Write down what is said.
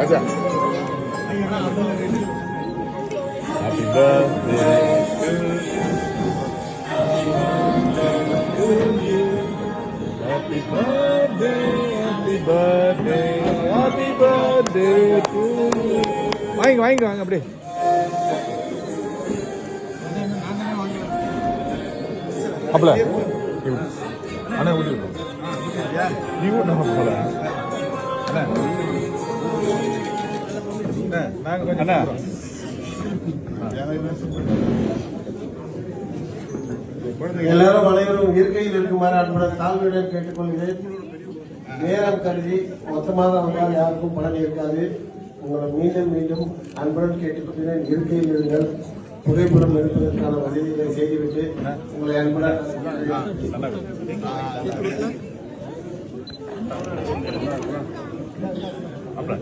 Aja. Happy birthday to you. Happy birthday. Happy birthday, happy birthday, to you. Main, main, nggak. போல. அண்ணா. நாங்க கொஞ்சம் அண்ணா. எல்லாரும் அனைவரும் இருக்கையில் இருக்குமாறு அன்புடன் தாழ்மையுடன் கேட்டுக்கொள்கிறேன். நேரம் கருதி மொத்தமாக வந்தால் யாருக்கும் பலன் இருக்காது. உங்களை மீண்டும் மீண்டும் அன்புடன் கேட்டுக்கொள்கிறேன். இருக்கையில் இருங்கள். புகைப்படம் எடுப்பதற்கான வசதிகளை செய்துவிட்டு உங்களை அன்புடன் அப்பல